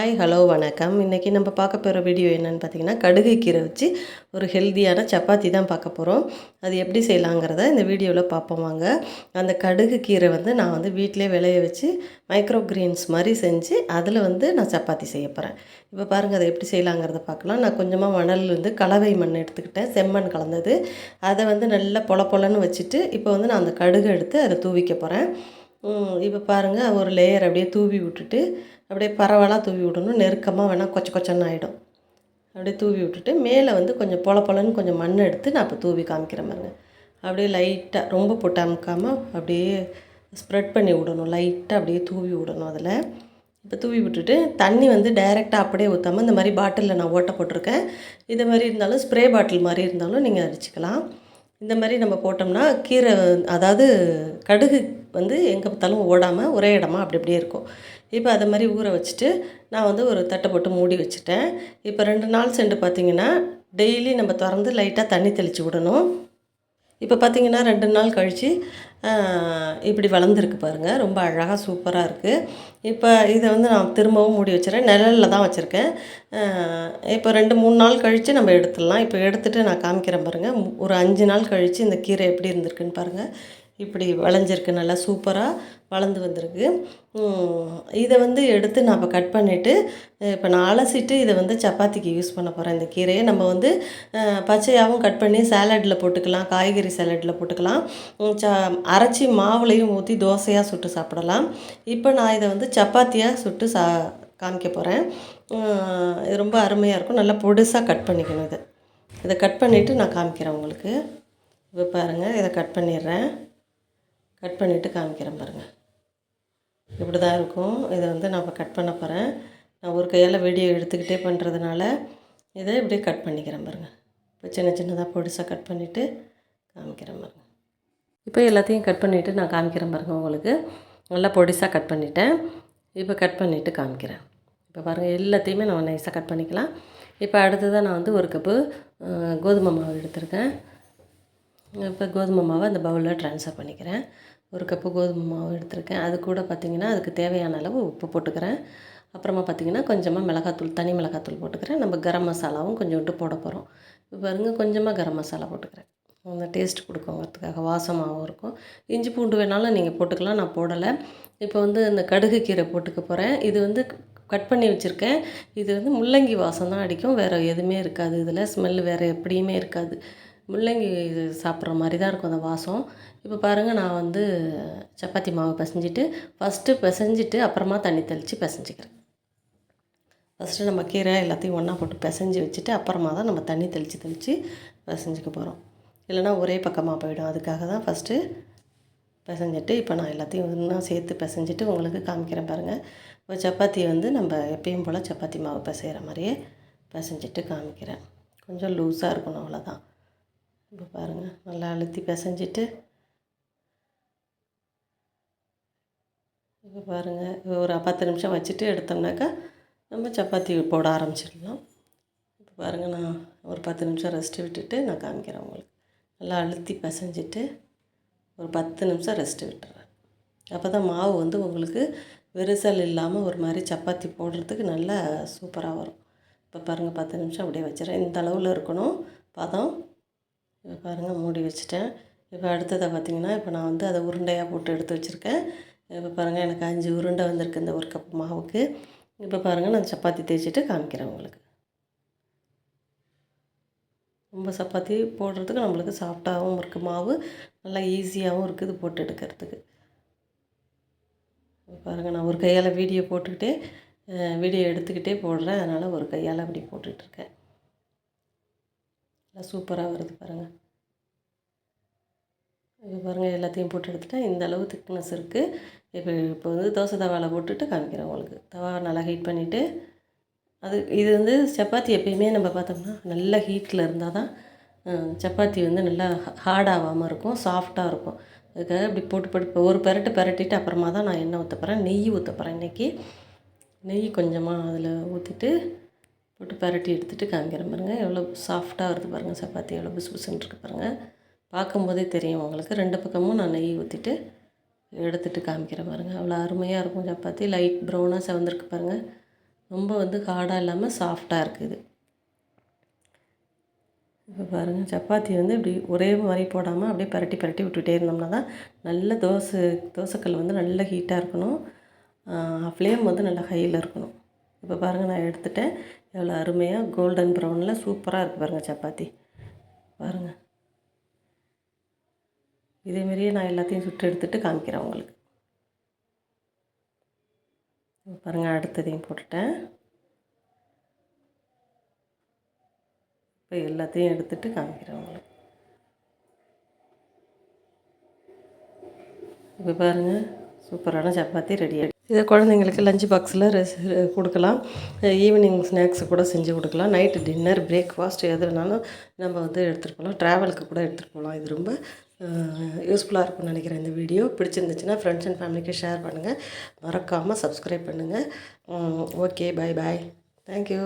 Hi hello வணக்கம். இன்றைக்கி நம்ம பார்க்க போகிற வீடியோ என்னென்னு பார்த்தீங்கன்னா கடுகு கீரை வச்சு ஒரு ஹெல்த்தியான சப்பாத்தி தான் பார்க்க போகிறோம் அது எப்படி செய்யலாங்கிறத இந்த வீடியோவில் பார்ப்போம் வாங்க. அந்த கடுகு கீரை வந்து நான் வந்து வீட்டிலே விளைய வச்சு மைக்ரோ கிரீன்ஸ் மாதிரி செஞ்சு அதில் வந்து நான் சப்பாத்தி செய்ய போகிறேன் இப்போ பாருங்கள் அதை எப்படி செய்யலாங்கிறத பார்க்கலாம். நான் கொஞ்சமாக மணல் வந்து கலவை மண் எடுத்துக்கிட்டேன் செம்மண் கலந்தது. அதை வந்து நல்லா பொல பொலன்னு வச்சுட்டு இப்போ வந்து நான் அந்த கடுகு எடுத்து அதை தூவிக்க போகிறேன் இப்போ பாருங்கள் ஒரு லேயர் அப்படியே தூவி விட்டுட்டு அப்படியே பரவலாக தூவி விடணும். நெருக்கமாக வேணால் கொச்ச கொச்சன்னு ஆகிடும் அப்படியே தூவி விட்டுட்டு மேலே வந்து கொஞ்சம் பொல பொலன்னு கொஞ்சம் மண் எடுத்து நான் இப்போ தூவி காமிக்கிறேன் பாருங்க. அப்படியே லைட்டாக ரொம்ப போட்டு அமுக்காமல் அப்படியே ஸ்ப்ரெட் பண்ணி விடணும். லைட்டாக அப்படியே தூவி விடணும் அதில். இப்போ தூவி விட்டுட்டு தண்ணி வந்து டைரெக்டாக அப்படியே ஊற்றாமல் இந்த மாதிரி பாட்டிலில் நான் ஓட்ட போட்டிருக்கேன். இது மாதிரி இருந்தாலும் ஸ்ப்ரே பாட்டில் மாதிரி இருந்தாலும் நீங்கள் அடிச்சுக்கலாம். இந்த மாதிரி நம்ம போட்டோம்னா கீரை அதாவது கடுகு வந்து எங்கே பார்த்தாலும் ஓடாமல் ஒரே இடமா அப்படி அப்படியே இருக்கும். இப்போ அதை மாதிரி ஊற வச்சுட்டு நான் வந்து ஒரு தட்டை போட்டு மூடி வச்சுட்டேன். இப்போ ரெண்டு நாள் சென்று பார்த்தீங்கன்னா டெய்லி நம்ம திறந்து லைட்டாக தண்ணி தெளித்து விடணும். இப்போ பார்த்தீங்கன்னா ரெண்டு நாள் கழித்து இப்படி வளர்ந்துருக்கு பாருங்கள் ரொம்ப அழகாக சூப்பராக இருக்குது இப்போ இதை வந்து நான் திரும்பவும் மூடி வச்சுறேன். நிழலில் தான் வச்சுருக்கேன். இப்போ ரெண்டு மூணு நாள் கழித்து நம்ம எடுத்துடலாம். இப்போ எடுத்துகிட்டு நான் காமிக்கிறேன் பாருங்கள் ஒரு அஞ்சு நாள் கழித்து இந்த கீரை எப்படி இருந்திருக்குன்னு பாருங்கள் இப்படி விளைஞ்சிருக்கு நல்லா சூப்பராக வளர்ந்து வந்திருக்கு. இதை வந்து எடுத்து நான் இப்போ கட் பண்ணிவிட்டு இப்போ நான் அலசிட்டு இதை வந்து சப்பாத்திக்கு யூஸ் பண்ண போகிறேன் இந்த கீரையை நம்ம வந்து பச்சையாகவும் கட் பண்ணி சேலடில் போட்டுக்கலாம் காய்கறி சேலடில் போட்டுக்கலாம். ச அரைச்சி மாவுலையும் ஊற்றி தோசையாக சுட்டு சாப்பிடலாம். இப்போ நான் இதை வந்து சப்பாத்தியாக சுட்டு சா காமிக்க போகிறேன் இது ரொம்ப அருமையாக இருக்கும். நல்லா பொடுசாக கட் பண்ணிக்கணும் இதை. இதை கட் பண்ணிவிட்டு நான் காமிக்கிறேன் உங்களுக்கு. இப்போ பாருங்கள் இதை கட் பண்ணிடுறேன். கட் பண்ணிவிட்டு காமிக்கிறேன் பாருங்கள் இப்படி தான் இருக்கும். இதை வந்து நான் இப்போ கட் பண்ண போகிறேன் நான் ஒரு கையால் வீடியோ எடுத்துக்கிட்டே பண்ணுறதுனால இதை இப்படியே கட் பண்ணிக்கிறேன் பாருங்கள் இப்போ சின்ன சின்னதாக பொடிசாக கட் பண்ணிவிட்டு காமிக்கிறேன் பாருங்கள் இப்போ எல்லாத்தையும் கட் பண்ணிவிட்டு நான் காமிக்கிறேன் பாருங்கள் உங்களுக்கு. நல்லா பொடிசாக கட் பண்ணிட்டேன். இப்போ கட் பண்ணிவிட்டு காமிக்கிறேன். இப்போ பாருங்கள் எல்லாத்தையுமே நம்ம நைஸாக கட் பண்ணிக்கலாம். இப்போ அடுத்ததாக நான் வந்து ஒரு கப்பு கோதுமை மாவு எடுத்திருக்கேன். இப்போ கோதுமை மாவை அந்த பவுலில் ட்ரான்ஸ்ஃபர் பண்ணிக்கிறேன். ஒரு கப்பு கோதுமை மாவு எடுத்திருக்கேன். அது கூட பார்த்திங்கன்னா அதுக்கு தேவையான அளவு உப்பு போட்டுக்கிறேன். அப்புறமா பார்த்திங்கன்னா கொஞ்சமாக மிளகாத்தூள் தனி மிளகாத்தூள் போட்டுக்கிறேன். நம்ம கரம் மசாலாவும் கொஞ்சோண்டு போட போகிறோம் இப்போ பாருங்கள் கொஞ்சமாக கரம் மசாலா போட்டுக்கிறேன். அந்த டேஸ்ட் கொடுக்குங்கிறதுக்காக வாசமாகவும் இருக்கும். இஞ்சி பூண்டு வேணாலும் நீங்கள் போட்டுக்கலாம் நான் போடலை. இப்போ வந்து இந்த கடுகு கீரை போட்டுக்க போகிறேன் இது வந்து கட் பண்ணி வச்சுருக்கேன். இது வந்து முள்ளங்கி வாசம் தான் அடிக்கும். வேறு எதுவுமே இருக்காது. இதில் ஸ்மெல் வேறு எப்படியுமே இருக்காது. முள்ளங்கி இது சாப்பிட்ற மாதிரி தான் இருக்கும் அந்த வாசம். இப்போ பாருங்கள் நான் வந்து சப்பாத்தி மாவு பிசைஞ்சிட்டு ஃபஸ்ட்டு பிசைஞ்சிட்டு அப்புறமா தண்ணி தெளித்து பிசைஞ்சிக்கிறேன். ஃபஸ்ட்டு நம்ம கீரை எல்லாத்தையும் ஒன்றா போட்டு பிசைஞ்சி வச்சுட்டு அப்புறமா தான் நம்ம தண்ணி தெளித்து தெளித்து பிசைஞ்சிக்க போகிறோம் இல்லைனா ஒரே பக்கமாக போயிடும். அதுக்காக தான் ஃபஸ்ட்டு பிசைஞ்சிட்டு இப்போ நான் எல்லாத்தையும் இன்னும் சேர்த்து பிசைஞ்சிட்டு உங்களுக்கு காமிக்கிறேன் பாருங்கள் இப்போ சப்பாத்தி வந்து நம்ம எப்பயும் போல் சப்பாத்தி மாவு பிசைகிற மாதிரியே பிசைஞ்சிட்டு காமிக்கிறேன். கொஞ்சம் லூஸாக இருக்கணும் அவ்வளோதான் இப்போ பாருங்கள் நல்லா அழுத்தி பிசைஞ்சிட்டு. இப்போ பாருங்கள் ஒரு பத்து நிமிஷம் வச்சுட்டு எடுத்தோம்னாக்கா நம்ம சப்பாத்தி போட ஆரம்பிச்சிடலாம். இப்போ பாருங்கள் நான் ஒரு பத்து நிமிஷம் ரெஸ்ட்டு விட்டுட்டு நான் காமிக்கிறேன் உங்களுக்கு. நல்லா அழுத்தி பிசைஞ்சிட்டு ஒரு பத்து நிமிஷம் ரெஸ்ட்டு விட்டுறேன். அப்போ தான் மாவு வந்து உங்களுக்கு விரிசல் இல்லாமல் ஒரு மாதிரி சப்பாத்தி போடுறதுக்கு நல்லா சூப்பராக வரும். இப்போ பாருங்கள் பத்து நிமிஷம் அப்படியே வச்சுறேன். இந்த அளவில் இருக்கணும். பதம் இப்போ பாருங்கள் மூடி வச்சுட்டேன். இப்போ அடுத்ததை பார்த்திங்கன்னா இப்போ நான் வந்து அதை உருண்டையாக போட்டு எடுத்து வச்சுருக்கேன். இப்போ பாருங்கள் எனக்கு அஞ்சு உருண்டை வந்திருக்கு இந்த ஒரு கப் மாவுக்கு. இப்போ பாருங்கள் நான் சப்பாத்தி தேய்ச்சிட்டு காமிக்கிறேன் உங்களுக்கு. ரொம்ப சப்பாத்தி போடுறதுக்கு நம்மளுக்கு சாஃப்டாகவும் இருக்குது மாவு. நல்லா ஈஸியாகவும் இருக்குது போட்டு எடுக்கிறதுக்கு. பாருங்கள் நான் ஒரு கையால் வீடியோ போட்டுக்கிட்டே வீடியோ எடுத்துக்கிட்டே போடுறேன். அதனால் ஒரு கையால் அப்படி போட்டுட்ருக்கேன் சூப்பராக வருது பாருங்கள் இப்போ பாருங்கள் எல்லாத்தையும் போட்டு எடுத்துட்டேன் இந்த அளவு திக்னஸ் இருக்குது இப்போ இப்போ வந்து தோசை தவாவில் போட்டுட்டு காமிக்கிறேன் உங்களுக்கு. தவா நல்லா ஹீட் பண்ணிவிட்டு அது இது வந்து சப்பாத்தி எப்பயுமே நம்ம பார்த்தோம்னா நல்ல ஹீட்டில் இருந்தால் தான் சப்பாத்தி வந்து நல்லா ஹார்டாகாமல் இருக்கும் சாஃப்டாக இருக்கும். அதுக்காக இப்படி போட்டு போட்டு இப்போ ஒரு பரட்டு பரட்டிட்டு அப்புறமா தான் நான் எண்ணெய் ஊற்ற போகிறேன் நெய் ஊற்ற போகிறேன் இன்றைக்கி நெய் கொஞ்சமாக அதில் ஊற்றிட்டு போட்டு பரட்டி எடுத்துகிட்டு காமிக்கிறேன் பாருங்கள் எவ்வளோ சாஃப்டாக வருது பாருங்கள் சப்பாத்தி எவ்வளோ புசு புசுன்னு இருக்குது பாருங்கள் பார்க்கும்போதே தெரியும் உங்களுக்கு. ரெண்டு பக்கமும் நான் நெய் ஊற்றிட்டு எடுத்துகிட்டு காமிக்கிறேன் பாருங்கள் அவ்வளோ அருமையாக இருக்கும் சப்பாத்தி. லைட் ப்ரௌனாக செவந்திருக்கு பாருங்கள் ரொம்ப வந்து ஹார்டாக இல்லாமல் சாஃப்டாக இருக்குது இப்போ பாருங்கள் சப்பாத்தி வந்து இப்படி ஒரே மாதிரி போடாமல் அப்படியே பரட்டி பரட்டி விட்டுட்டே இருந்தோம்னா தான் நல்ல தோசை தோசைக்கல் வந்து நல்ல ஹீட்டாக இருக்கணும். ஃப்ளேம் வந்து நல்லா ஹையில் இருக்கணும். இப்போ பாருங்கள் நான் எடுத்துட்டேன். எவ்வளோ அருமையாக கோல்டன் ப்ரௌனில் சூப்பராக இருக்குது பாருங்கள் சப்பாத்தி. பாருங்கள் இதேமாரியே நான் எல்லாத்தையும் சுட்டு எடுத்துகிட்டு காமிக்கிறேன் உங்களுக்கு. பாருங்கள் அடுத்ததையும் போட்டுட்டேன். இப்போ எல்லாத்தையும் எடுத்துகிட்டு காமிக்கிறேன் உங்களுக்கு. இப்போ பாருங்கள் சூப்பரான சப்பாத்தி ரெடி ஆகிடுச்சு இதை குழந்தைங்களுக்கு லஞ்ச் பாக்ஸில் ரெஸ் கொடுக்கலாம். ஈவினிங் ஸ்நாக்ஸ் கூட செஞ்சு கொடுக்கலாம். நைட்டு டின்னர் பிரேக்ஃபாஸ்ட் எதுனாலும் நம்ம வந்து எடுத்துகிட்டு போகலாம் ட்ராவலுக்கு கூட எடுத்துகிட்டு போகலாம் இது ரொம்ப யூஸ்ஃபுல்லாக இருக்கும்னு நினைக்கிறேன் இந்த வீடியோ பிடிச்சிருந்துச்சுன்னா ஃப்ரெண்ட்ஸ் அண்ட் ஃபேமிலிக்கு ஷேர் பண்ணுங்கள் மறக்காமல் சப்ஸ்கிரைப் பண்ணுங்கள் ஓகே பாய் பாய் தேங்க்யூ